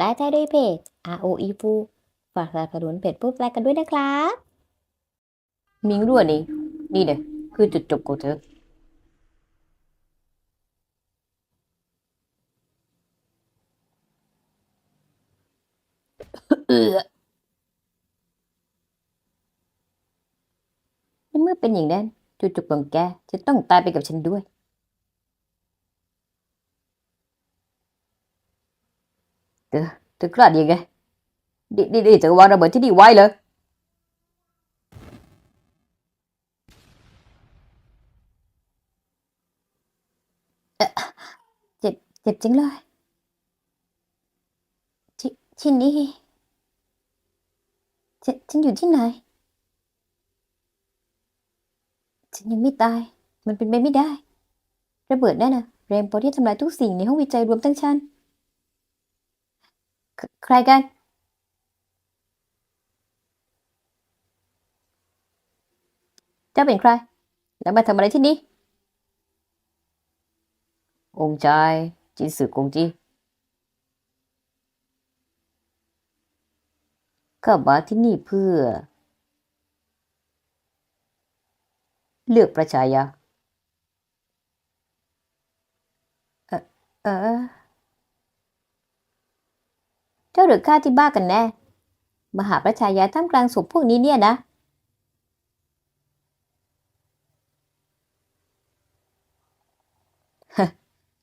ลไทยด้วยเพจ ROE ฟูฝากสนับสนุนเพจผู้แปลกันด้วยนะครับมิงรั่วนี่นี่เนี่ยคือจุดจบของเธอเออในเมื่อเป็นอย่างนั้นจุดจบของแกจะต้องตายไปกับฉันด้วย เธอเธอกล้าดียังไงดิดิดิจะวางระเบิดที่นี่ไว้เลยเจ็บเจ็บจริงเลย ที่ที่นี่ฉันฉันอยู่ที่ไหน ฉันยังไม่ตาย มันเป็นไปไม่ได้ ระเบิดนั่นน่ะเรมโปที่ทำลายทุกสิ่งในห้องวิจัยรวมทั้งฉัน ใครกัน เจ้าเป็นใคร แล้วมาทำอะไรที่นี่ องค์ชายจินสึกงจีข้ามาที่นี่เพื่อ เลือกประชายาเออเจ้าหรือข้าที่บ้ากันแน่ มหาประชายาท่ามกลางศพพวกนี้เนี่ยนะ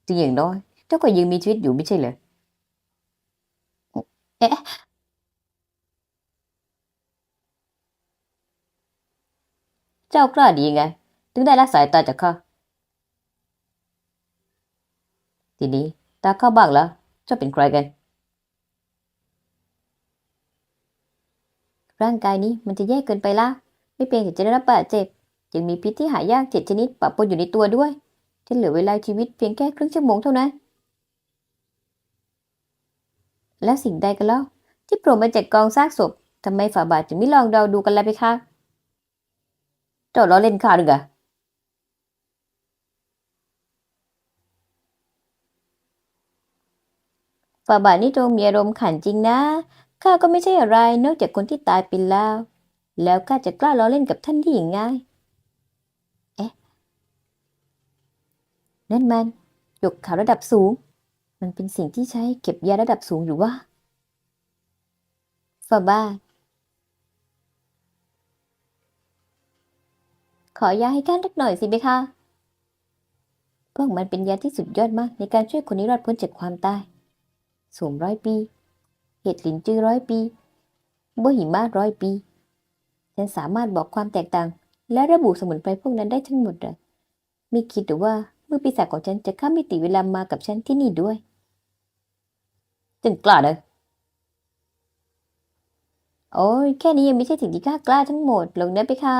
จริงอย่างน้อยเจ้าก็ยังมีชีวิตอยู่ไม่ใช่เหรอเอ๊ะเจ้ากล้าดียังไง ถึงได้ละสายตาจากข้าทีนี้ตาข้าบ้างแล้วเจ้าเป็นใครกัน ร่างกายนี้มันจะแย่เกินไปละไม่เพียงแต่จะได้รับบาดเจ็บยังมีพิษที่หายากเจ็ดชนิดปะปนอยู่ในตัวด้วยที่เหลือเวลาชีวิตเพียงแค่ครึ่งชั่วโมงเท่านั้น แล้วสิ่งใดกันเล่าที่โผล่มาจากกองซากศพทำไมฝ่าบาทจึงไม่ลองเดาดูกันเลยไปคะเจ้าล้อเล่นข้าหรือไงฝ่าบาทนี่ตรงมีอารมณ์ขันจริงนะ ข้าก็ไม่ใช่อะไรนอกจากคนที่ตายไปแล้ว แล้วข้าจะกล้าล้อเล่นกับท่านได้อยังไงเอ๊ะ นั่นมันหยกขาวระดับสูง มันเป็นสิ่งที่ใช้เก็บยาระดับสูงอยู่ว่าฝาบาทขอยาให้ข้าสักหน่อยสิเบคะพวกมันเป็นยาที่สุดยอดมากในการช่วยคนนี้รอดพ้นจากความตาย สูงร้อยปี ห็ดลินจือร้อยปีบัวหิมะร้อยปี ฉันสามารถบอกความแตกต่าง และระบุสมุนไพรพวกนั้นได้ทั้งหมดเลยไม่คิดหรือว่าเมื่อปีศาจของฉันจะข้ามมิติเวลามากับฉันที่นี่ด้วย จึงกล้าเลยโอ้ยแค่นี้ยังไม่ใช่สิ่งที่ข้ากล้าทั้งหมดหรอกนไปค่ะ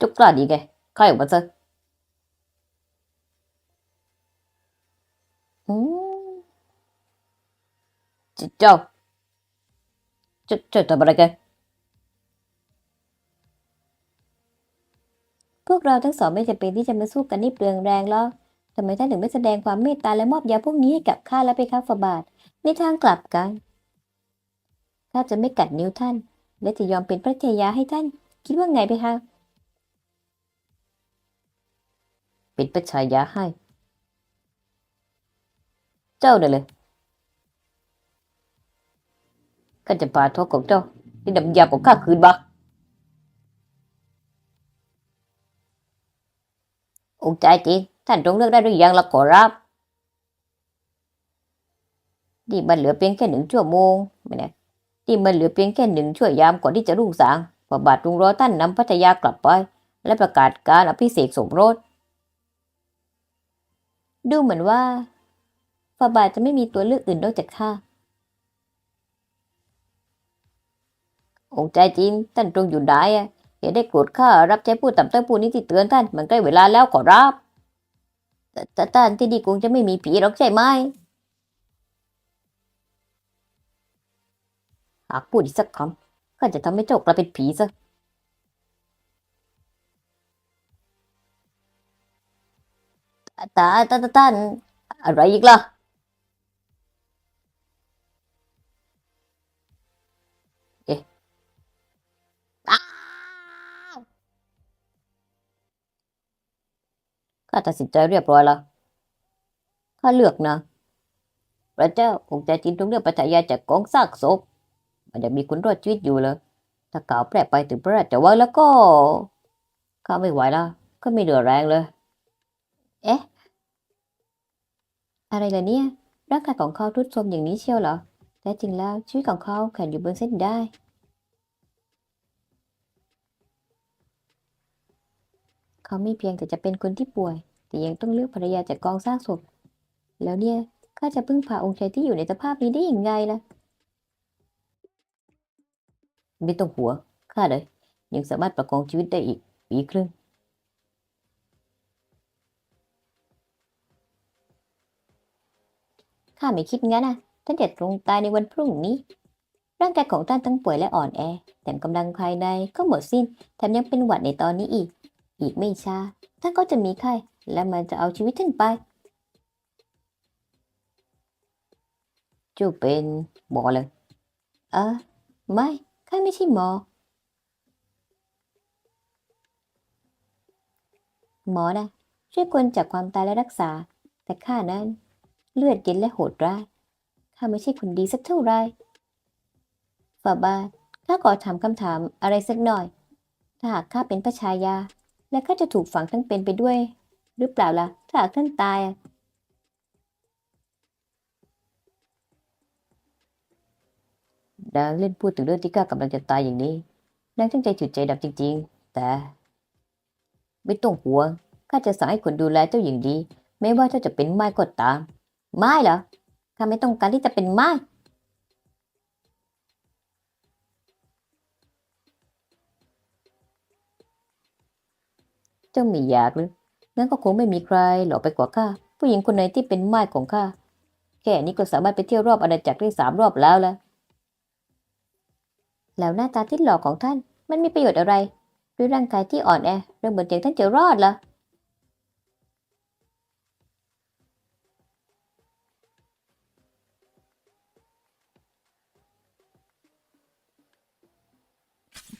จ้ากล้าดีไงข้าออกมาซะอื เจ้าเจ้าเจ้าทำอะไรกันพวกเราทั้งสองไม่จำเป็นที่จะมาสู้กันนี่เปลืองแรงหรอกทำไมท่านถึงไม่แสดงความเมตตาและมอบยาพวกนี้ให้กับข้าและไปข้าฝาบาทในทางกลับกันข้าจะไม่กัดนิ้วท่าน และจะยอมเป็นพระเทยาให้ท่าน คิดว่าไงไปคะเป็นประชายาให้ เจ้าเนี่ยเลยข้าจะพาทอกของเจ้าที่ดำยาของข้าคืนบ้าองค์ใจจริงท่านจงเลือกได้หรือยังละขอรับนี่มันเหลือเพียงแค่หนึ่งชั่วโมงไม่นะนี่มันเหลือเพียงแค่หนึ่งชั่วยามก่อนที่จะรุ่งสางพระบาทรุงรอท่านนำพัทยากลับไป และประกาศการอภิเษกสมรสดูเหมือนว่า ฝาบาทจะไม่มีตัวเลือกอื่นนอกจากข้า องค์ใจจริงท่านตรงอยู่ไหนอะอย่าได้โกรธข้ารับใช้ผู้ต่ำต้อยผู้นี้ที่เตือนท่านมันใกล้เวลาแล้วขอรับแต่ท่านที่ดีคงจะไม่มีผีหรอกใช่ไหมหากพูดอีกสักคำข้าจะทำให้เจ้ากลายเป็นผีซะตาตาตาตันอะไรอีกล่ะ ข้าตัดสินใจเรียบร้อยแล้วข้าเลือกนะ พระเจ้าคงจะจินตรงเรื่องปัทยาจากกองซากศพ มันยังมีคนรอดชีวิตอยู่เลย ถ้าก่าวแพร่ไปถึงพระราชวังแล้วก็ข้าไม่ไหวแล้วก็ไม่เหลือแรงเลย เอ๊ะ อะไรล่ะเนี่ยร่างกายของเขาทุดโทรมอย่างนี้เชียวเหรอแต่จริงแล้วชีวิตของเขาแขวนอยู่บนเส้นได้ เขาไม่เพียงแต่จะเป็นคนที่ป่วย แต่ยังต้องเลือกภรรยาจากกองซากศพ แล้วเนี่ยข้าจะพึ่งพาองค์ชายที่อยู่ในสภาพนี้ได้อย่างไงล่ะ ไม่ต้องหัวข้าเลยยังสามารถประคองชีวิตได้อีกปีครึ่งข้าไม่คิดงั้นนะท่านจะตรงตายในวันพรุ่งนี้ ร่างกายของท่านทั้งป่วยและอ่อนแอแถมกำลังภายในก็หมดสิ้น แถมยังเป็นหวัดในตอนนี้อีก อีกไม่ช้าท่านก็จะมีไข้และมันจะเอาชีวิตท่านไปจ้าเป็นหมอเลยเออไม่ข้าไม่ใช่หมอ หมอนะช่วยคนจากความตายและรักษา แต่ข้านั้น เลือดเย็นและโหดร้ายข้าไม่ใช่คนดีสักเท่าไหรฝ่าบาทข้าขอถามคำถามอะไรสักหน่อย ถ้าหากข้าเป็นพระชายา และข้าจะถูกฝังทั้งเป็นไปด้วย หรือเปล่าล่ะ ถ้าหากท่านตายนางเล่นพูดถึงเรื่องที่ข้ากำลังจะตายอย่างนี้นางตั้งใจจุดใจดำจริง ๆ แต่ ไม่ต้องห่วงข้าจะสั่งให้คนดูแลเจ้าอย่างดี ไม่ว่าเจ้าจะเป็นไม้ก็ตาม ไม่เหรอข้าไม่ต้องการที่จะเป็นไม้ จ้าไม่อยากหรืองั้นก็คงไม่มีใครหลอกไปกว่าข้า ผู้หญิงคนไหนที่เป็นไม้ของข้า แค่นี้ก็สามารถไปเที่ยวรอบอาณาจักรได้สามรอบแล้วละแล้วหน้าตาที่หล่อของท่าน มันมีประโยชน์อะไร ด้วยร่างกายที่อ่อนแอเรื่องเหมือนอย่างท่านจะรอดเหรอ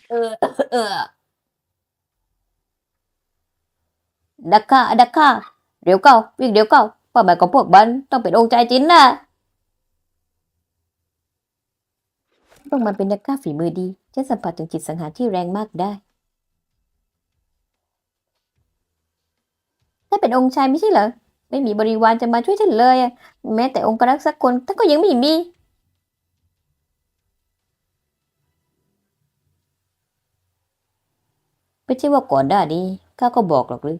เออเออ ดักข้าดักข้าเดี๋ยวเก้าวิ่งเดี๋ยวเก้าเป้าหมายของพวกมันต้องเป็นองค์ใจจินนะพวกมันเป็นนักฆ่าฝีมือดีจะสัมผัสถึงจิตสังหารที่แรงมากได้ ถ้าเป็นองค์ชายไม่ใช่เหรอ ไม่มีบริวารจะมาช่วยท่านเลย แม้แต่องค์กรักสักคนท่านก็ยังไม่มี ไม่ใช่ว่าก่อนหน้านี้ข้าก็บอกหรอกหรือ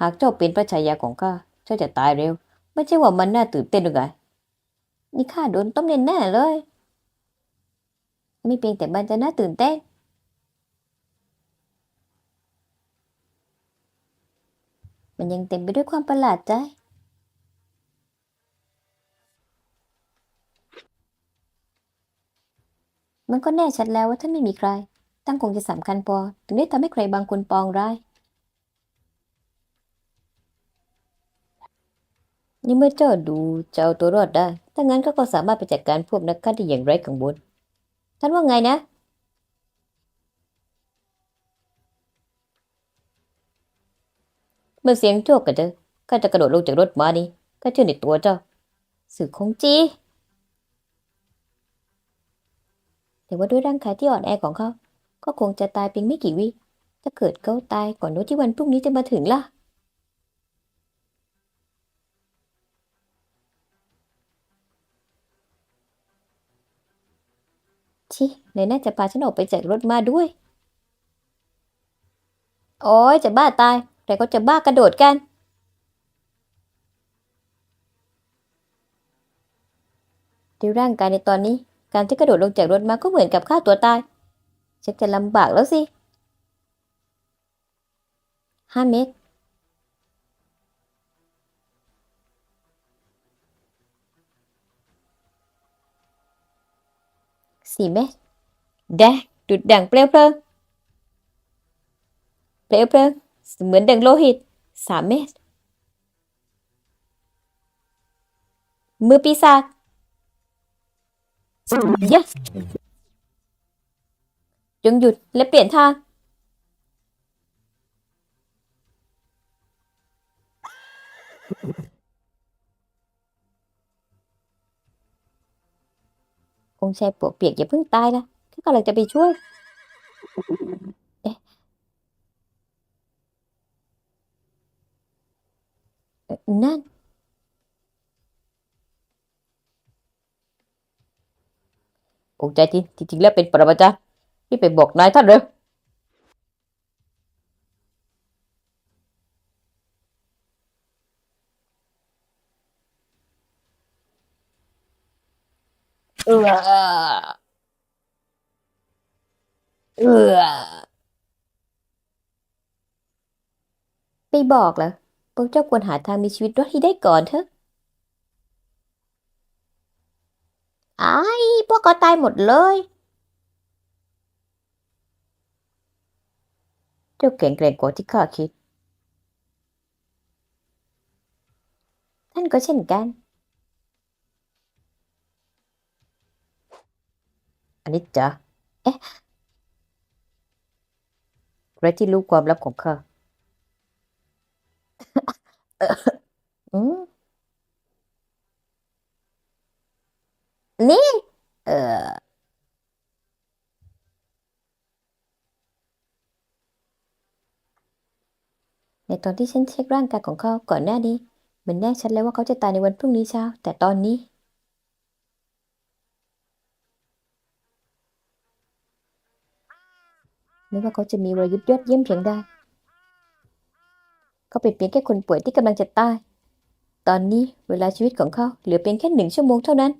หากเจ้าเป็นพระชายาของข้า เจ้าจะตายเร็ว ไม่ใช่ว่ามันน่าตื่นเต้นหรือไง นี่ข้าโดนต้มแน่เลย ไม่เพียงแต่มันจะน่าตื่นเต้น มันยังเต็มไปด้วยความประหลาดใจมันก็แน่ชัดแล้วว่าท่านไม่มีใคร ตั้งคงจะสำคัญพอ ถึงได้ทำให้ใครบางคนปองร้าย นี่เมื่อเจ้าดูจะเอาตัวรอดได้ ถ้างั้นก็ก็สามารถไปจัดการพวกนักฆ่าได้อย่างไร้กังวล ท่านว่าไงนะ เมื่อเสียงโจกกันเจอข้าจะกระโดดลงจากรถม้านี้ข้าเชื่อในตัวเจ้า สื่อคงจีแต่ว่าด้วยร่างกายที่อ่อนแอของเขา ก็คงจะตายเพียงไม่กี่วิถ้าเกิดเขาตายก่อนวันที่วันพรุ่งนี้จะมาถึงล่ะ ชิไหนน่าจะพาฉันออกไปจากรถมาด้วย โอ้ยจะบ้าตาย แต่ก็จะบ้ากระโดดกันด้วร่างกายในตอนนี้ การที่กระโดดลงจากรถมาก็เหมือนกับฆ่าตัวตายชักจะลำบากแล้วสิห้าเมตร สี่เมตรแดดุดดั่งเปลวเพลิงเปลวเพลิงเหมือนดังโลหิตสามเมตร มือปีศาจยะจงหยุดและเปลี่ยนทาง องค์ชายปวกเปียกอย่าเพิ่งตายนะข้ากำลังจะไปช่วยเอ๊ะเอ่อนั่น องค์ใจจริงจริงๆแล้วเป็นปรมาจารย์ที่ไปบอกนายท่านเร็ว เออเออไม่บอกเหรอพวกเจ้าควรหาทางมีชีวิตรอดให้ได้ก่อนเถอะไอ้ายพวกก็ตายหมดเลยเจ้าแข็งแกร่งกว่าที่ข้าคิด ท่านก็เช่นกัน นนี้จ้ะเอ๊ะใครที่รู้ความลับของข้าอืมนี่ เออในตอนที่ฉันเช็คร่างกายของเขาก่อนหน้านี้มันแน่ชัดแล้วว่าเขาจะตายในวันพรุ่งนี้เช้า แต่ตอนนี้ ไม่ว่าเขาจะมีวรยุทธ์ยอดเยี่ยมเพียงใดเขาเป็นเพียงแค่คนป่วยที่กำลังจะตาย ตอนนี้เวลาชีวิตของเขาเหลือเพียงแค่หนึ่งชั่วโมงเท่านั้น